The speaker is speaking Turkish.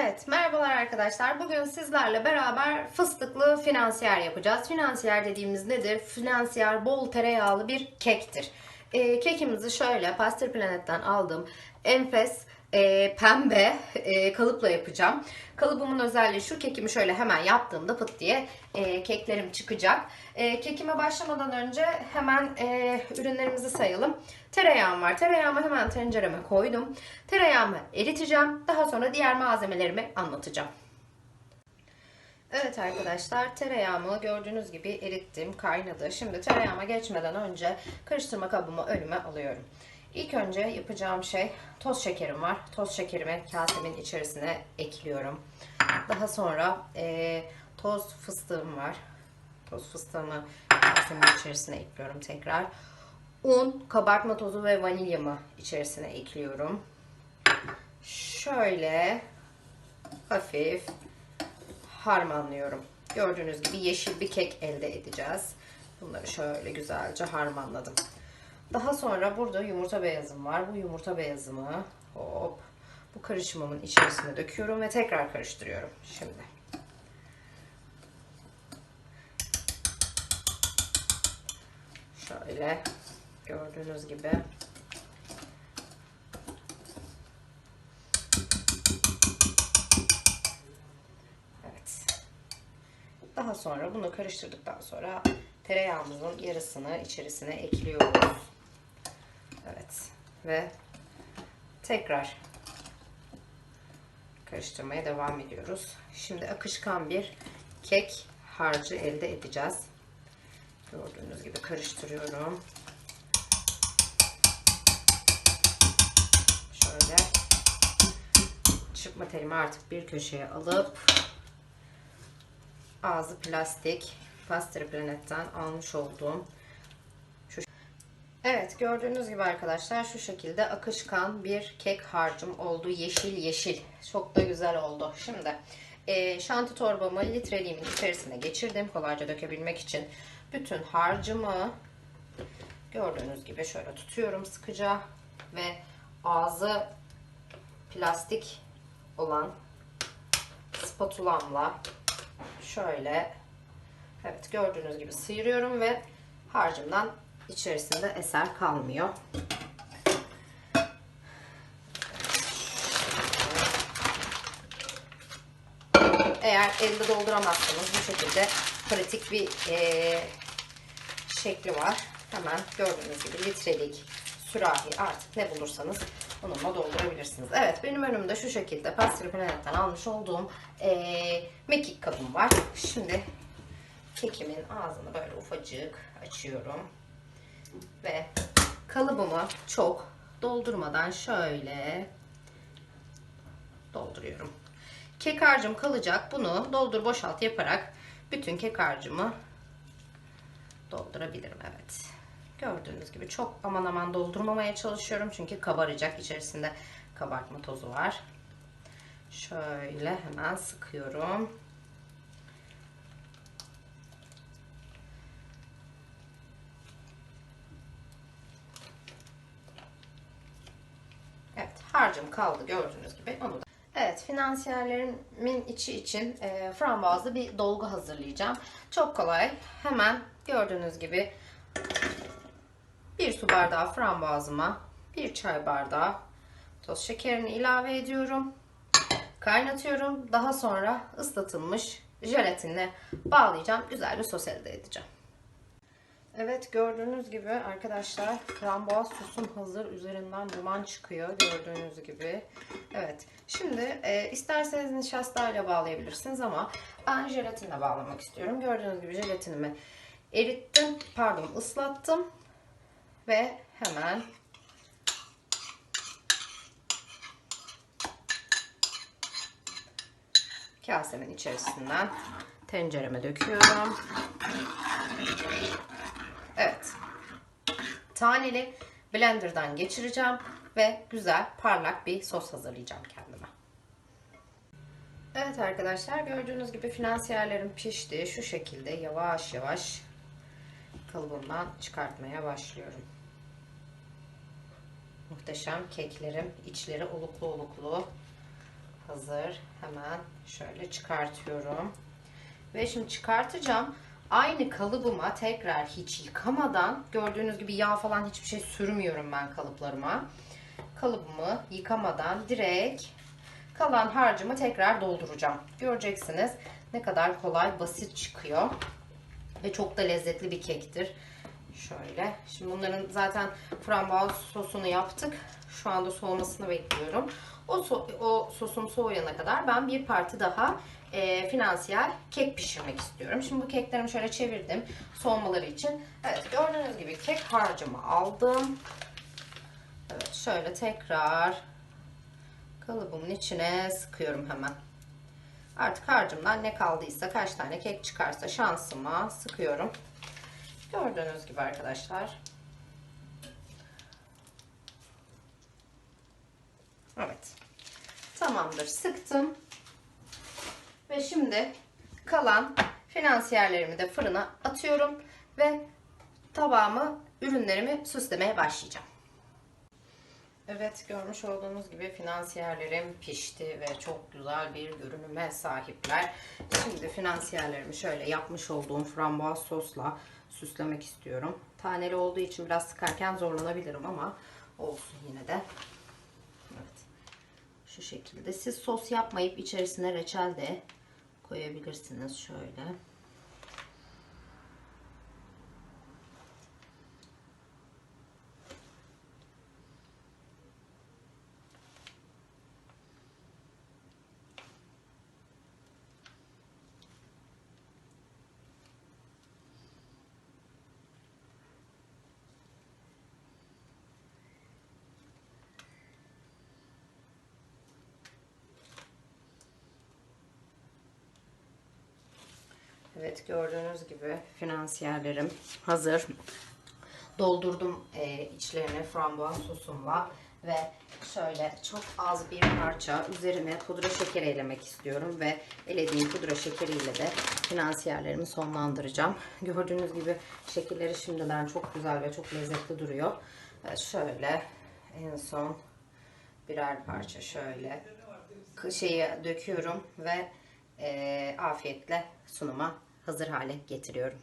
Evet, merhabalar arkadaşlar. Bugün sizlerle beraber fıstıklı finansiyer yapacağız. Finansiyer dediğimiz nedir? Finansiyer bol tereyağlı bir kektir. Ee, kekimizi şöyle Pastel Planet'ten aldığım enfes e, pembe e, kalıpla yapacağım. Kalıbımın özelliği şu kekimi şöyle hemen yaptığımda pıt diye e, keklerim çıkacak. E, kekime başlamadan önce hemen e, ürünlerimizi sayalım. Tereyağım var. Tereyağımı hemen tencereme koydum. Tereyağımı eriteceğim. Daha sonra diğer malzemelerimi anlatacağım. Evet arkadaşlar tereyağımı gördüğünüz gibi erittim, kaynadı. Şimdi tereyağıma geçmeden önce karıştırma kabımı önüme alıyorum. İlk önce yapacağım şey toz şekerim var. Toz şekerimi kasemin içerisine ekliyorum. Daha sonra e, toz fıstığım var. Toz fıstığımı kasemin içerisine ekliyorum tekrar. Un, kabartma tozu ve vanilyamı içerisine ekliyorum. Şöyle hafif harmanlıyorum. Gördüğünüz gibi yeşil bir kek elde edeceğiz. Bunları şöyle güzelce harmanladım. Daha sonra burada yumurta beyazım var. Bu yumurta beyazımı hop bu karışımımın içerisine döküyorum ve tekrar karıştırıyorum. Şimdi. Şöyle gördüğünüz gibi Evet. Daha sonra bunu karıştırdıktan sonra tereyağımızın yarısını içerisine ekliyoruz. Ve tekrar karıştırmaya devam ediyoruz. Şimdi akışkan bir kek harcı elde edeceğiz. Gördüğünüz gibi karıştırıyorum. Şöyle çırpma telimi artık bir köşeye alıp ağzı plastik Pastel Planet'ten almış olduğum Evet gördüğünüz gibi arkadaşlar şu şekilde akışkan bir kek harcım oldu. Yeşil yeşil. Çok da güzel oldu. Şimdi e, şanti torbamı litreliğimin içerisine geçirdim. Kolayca dökebilmek için. Bütün harcımı gördüğünüz gibi şöyle tutuyorum sıkıca ve ağzı plastik olan spatulamla şöyle evet gördüğünüz gibi sıyırıyorum ve harcımdan içerisinde eser kalmıyor. Eğer elde dolduramazsanız bu şekilde pratik bir e, şekli var. Hemen gördüğünüz gibi litrelik sürahi artık ne bulursanız onunla doldurabilirsiniz. Evet benim önümde şu şekilde Pastel Planet'ten almış olduğum e, mekik kabım var. Şimdi kekimin ağzını böyle ufacık açıyorum. Ve kalıbımı çok doldurmadan şöyle dolduruyorum. Kek harcım kalacak. Bunu doldur boşalt yaparak bütün kek harcımı doldurabilirim. Evet. Gördüğünüz gibi çok aman aman doldurmamaya çalışıyorum. Çünkü kabaracak. içerisinde kabartma tozu var. Şöyle hemen sıkıyorum. Evet harcım kaldı gördüğünüz gibi. Onu da Evet, finansiyerlerimin içi için e, frambuazlı bir dolgu hazırlayacağım. Çok kolay. Hemen gördüğünüz gibi bir su bardağı frambuazıma bir çay bardağı toz şekerini ilave ediyorum. Kaynatıyorum. Daha sonra ıslatılmış jelatinle bağlayacağım. Güzel bir sos elde edeceğim. Evet gördüğünüz gibi arkadaşlar frambuaz sosum hazır. Üzerinden duman çıkıyor gördüğünüz gibi. Evet şimdi e, isterseniz nişastayla bağlayabilirsiniz ama ben jelatinle bağlamak istiyorum. Gördüğünüz gibi jelatinimi erittim pardon ıslattım ve hemen kasemin içerisinden tencereme döküyorum. Evet. Taneli blenderdan geçireceğim ve güzel parlak bir sos hazırlayacağım kendime. Evet arkadaşlar gördüğünüz gibi finansiyerlerim pişti. Şu şekilde yavaş yavaş kalıbımdan çıkartmaya başlıyorum. Muhteşem keklerim. içleri oluklu oluklu. hazır. Hemen şöyle çıkartıyorum. Ve şimdi çıkartacağım. Aynı kalıbıma tekrar hiç yıkamadan gördüğünüz gibi yağ falan hiçbir şey sürmüyorum ben kalıplarıma. Kalıbımı yıkamadan direkt kalan harcımı tekrar dolduracağım. Göreceksiniz ne kadar kolay basit çıkıyor. Ve çok da lezzetli bir kektir. Şöyle. Şimdi bunların zaten frambuaz sosunu yaptık. Şu anda soğumasını bekliyorum. O, so- o sosum soğuyana kadar ben bir parti daha e, finansiyel kek pişirmek istiyorum. Şimdi bu keklerimi şöyle çevirdim soğumaları için. Evet gördüğünüz gibi kek harcımı aldım. Evet şöyle tekrar kalıbımın içine sıkıyorum hemen. Artık harcımdan ne kaldıysa kaç tane kek çıkarsa şansıma sıkıyorum. Gördüğünüz gibi arkadaşlar. Evet. Tamamdır. Sıktım. Ve şimdi kalan finansiyerlerimi de fırına atıyorum ve tabağımı, ürünlerimi süslemeye başlayacağım. Evet görmüş olduğunuz gibi finansiyerlerim pişti ve çok güzel bir görünüme sahipler. Şimdi finansiyerlerimi şöyle yapmış olduğum frambuaz sosla süslemek istiyorum. Taneli olduğu için biraz sıkarken zorlanabilirim ama olsun yine de. Evet. Şu şekilde. Siz sos yapmayıp içerisine reçel de koyabilirsiniz şöyle. Evet gördüğünüz gibi finansiyerlerim hazır. Doldurdum e, içlerini frambuaz sosumla ve şöyle çok az bir parça üzerine pudra şekeri elemek istiyorum ve elediğim pudra şekeriyle de finansiyerlerimi sonlandıracağım. Gördüğünüz gibi şekilleri şimdiden çok güzel ve çok lezzetli duruyor. Evet, şöyle en son birer parça şöyle şeyi döküyorum ve e, afiyetle sunuma hazır hale getiriyorum.